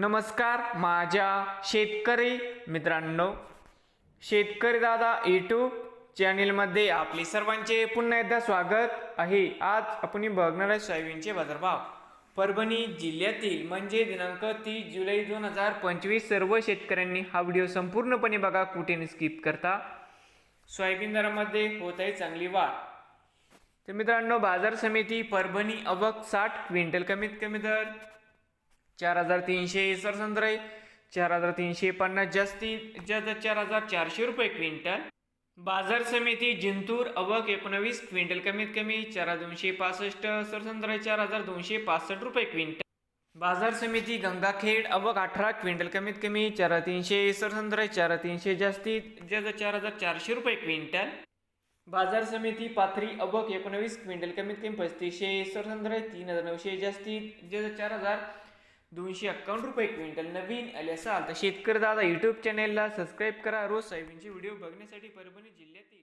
नमस्कार माझ्या शेतकरी मित्रांनो. शेतकरी दादा यूट्यूब चॅनेलमध्ये आपले सर्वांचे पुन्हा एकदा स्वागत आहे. आज आपण बघणार आहे सोयाबीनचे बाजारभाव. परभणी जिल्ह्यातील म्हणजे दिनांक तीस जुलै दोन हजार पंचवीस सर्व शेतकऱ्यांनी हा व्हिडिओ संपूर्णपणे बघा कुठे स्किप करता. सोयाबीन दरामध्ये होत आहे चांगली वाढ. तर मित्रांनो बाजार समिती परभणी अवक साठ क्विंटल कमीत कमी दर चार हजार तीनशे सरसंद्र चार हजार तीनशे पन्नास जास्तीत जास्त चार हजार चारशे रुपये क्विंटल. बाजार समिती जिंतूर अवक एकोणवीस क्विंटल कमीत कमी चार हजार दोनशे पासष्ट सरसंद्र चार हजार दोनशे पासष्ट रुपये क्विंटल. बाजार समिती गंगाखेड अवक अठरा क्विंटल कमीत कमी चार हजार तीनशे सरसंद्र चार हजार तीनशे जास्तीत जास्त चार हजार चारशे रुपये क्विंटल. बाजार समिती पाथरी अवक एकोणवीस क्विंटल कमीत कमी पस्तीसशे सरसंद्र तीन हजार नऊशे जास्तीत जास्त चार हजार दोनशे अक्कावन्न रुपये क्विंटल. नवीन आले असाल तर शेतकरी दादा यूट्यूब चॅनेलला सबस्क्राईब करा. रोज सोयाबीनचे व्हिडिओ बघण्यासाठी परभणी जिल्ह्यातील